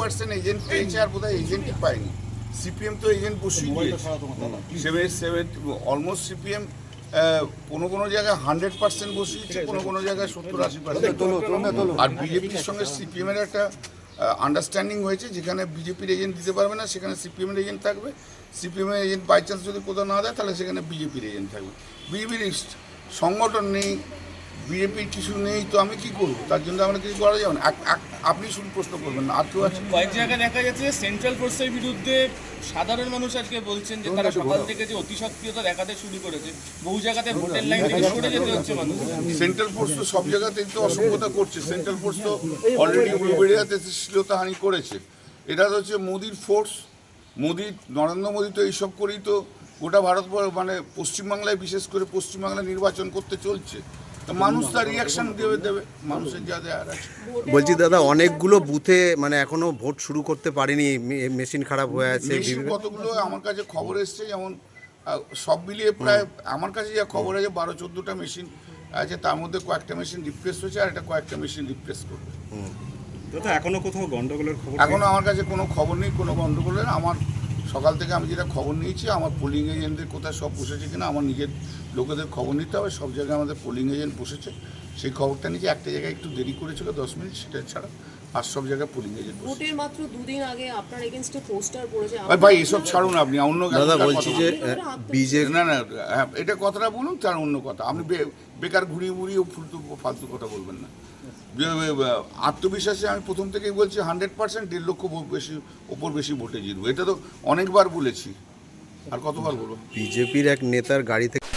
Percent agent পেয়েছে আর বোধহয় এজেন্টই পায়নি। সিপিএম তো এজেন্ট বসিয়ে দিয়েছে। সেভেন সেভেন অলমোস্ট সিপিএম কোনো কোনো জায়গায় হান্ড্রেড পার্সেন্ট বসিয়েছে কোনো কোনো জায়গায় সত্তর আশি পার্সেন্ট আর বিজেপির সঙ্গে সিপিএম এর একটা আন্ডারস্ট্যান্ডিং হয়েছে যেখানে বিজেপির এজেন্ট দিতে পারবে না সেখানে সিপিএম এর এজেন্ট থাকবে। সিপিএম এর এজেন্ট বাই চান্স যদি কোথাও না দেয় তাহলে সেখানে বিজেপির এজেন্ট থাকবে। বিজেপির সংগঠন নেই বিজেপির কিছু নেই তো আমি কি করব? তার জন্য আমরা কিছু করা যাবে না। আপনি শুধু প্রশ্ন করবেন না আর কেউ আছে? কয়েক জায়গায় দেখা যাচ্ছে যে সেন্ট্রাল ফোর্সের বিরুদ্ধে সাধারণ মানুষ আজকে বলছেন যে তারা সকাল থেকে যে অতি সক্রিয়তা দেখাতে শুরু করেছে বহু জায়গাতে ভোটের লাইন থেকে সরে যেতে হচ্ছে মানুষ। সেন্ট্রাল ফোর্স তো সব জায়গাতেই তো অসভ্যতা করছে। সেন্ট্রাল ফোর্স তো অলরেডি উলুবেড়িয়াতে শ্লীলতাহানি করেছে। এটা তো হচ্ছে মোদির ফোর্স মোদি নরেন্দ্র মোদী তো এইসব করেই তো গোটা ভারত মানে পশ্চিমবাংলায় বিশেষ করে পশ্চিমবাংলায় নির্বাচন করতে চলছে। মানুষ তার রিয়াকশন দেবে দেবে। মানুষের যা দেয়ার আছে। বলছি দাদা অনেকগুলো বুথে মানে এখনও ভোট শুরু করতে পারেনি মেশিন খারাপ হয়ে আছে মেশিন কতগুলো আমার কাছে খবর এসছে যেমন সব মিলিয়ে প্রায় আমার কাছে যা খবর আছে বারো চোদ্দোটা মেশিন আছে তার মধ্যে কয়েকটা মেশিন রিপ্লেস হয়েছে আর একটা কয়েকটা মেশিন রিপ্লেস করবে। এখনও কোথাও গন্ডগোলের খবর এখনও আমার কাছে কোনো খবর নেই কোনো গন্ডগোলের আমার সকাল থেকে আমি যেটা খবর নিয়েছি, আমার পোলিং এজেন্টদের কোথায় সব বসেছে কিনা, আমার নিজের লোকেদের খবর নিতে হবে, সব জায়গায় আমাদের পোলিং এজেন্ট বসেছে। সেই খবরটা নিয়েছি, একটা জায়গায় একটু দেরি করেছিল, দশ মিনিট, সেটা ছাড়া আর সব জায়গায় পোলিং এজেন্ট ভোটের মাত্র দুদিন আগে আপনার এগেনস্টে পোস্টার পড়েছে। ভাই ভাই এসব ছাড়ুন আপনি অন্য দাদা বলছি যে বিজেপি না না হ্যাঁ এটা কথাটা বলুন তার অন্য কথা। আপনি বেকার ঘুরিয়ে ঘুরিয়ে ফুলতু ফালতু কথা বলবেন না। আত্মবিশ্বাসে আমি প্রথম থেকেই বলছি হান্ড্রেড পার্সেন্ট দেড় লক্ষ বেশি ওপর বেশি ভোটে জিতবো। এটা তো অনেকবার বলেছি। আর কতবার বলব? বিজেপির এক নেতার গাড়ি থেকে